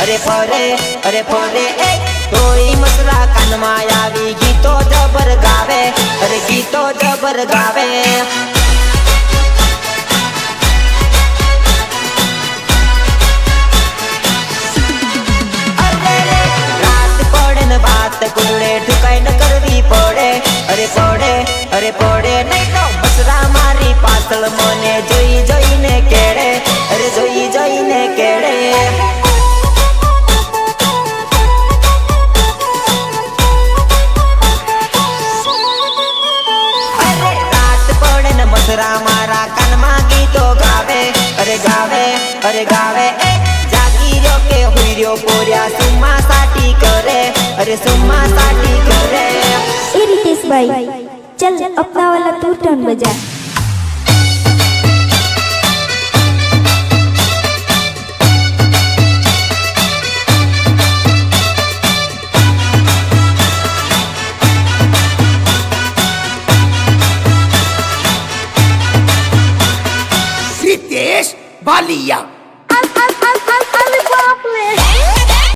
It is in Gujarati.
ફરે, અરે ફરે, એ. તોય મસરા કાનમાં આવી ગીતો જબર ગાવે, અરે ગીતો જબર ગાવે. અરે કુડે ઠુકાઈ ન કરવી પડે. અરે પડે અરે પડે, નહીં તો મસરા મારી પાછળ મને જોઈ છોકરા મારા કાનમાં ગીતો ગાવે, અરે ગાવે અરે ગાવે. એ જાગી રહ્યો કે હુઈ રહ્યો પોર્યા, સુમા સાટી કરે, અરે સુમા સાટી કરે. એ રીતેશભાઈ, ચલ અપનાવાલા તું ટર્ન બજા. রিতেশ বালিয়া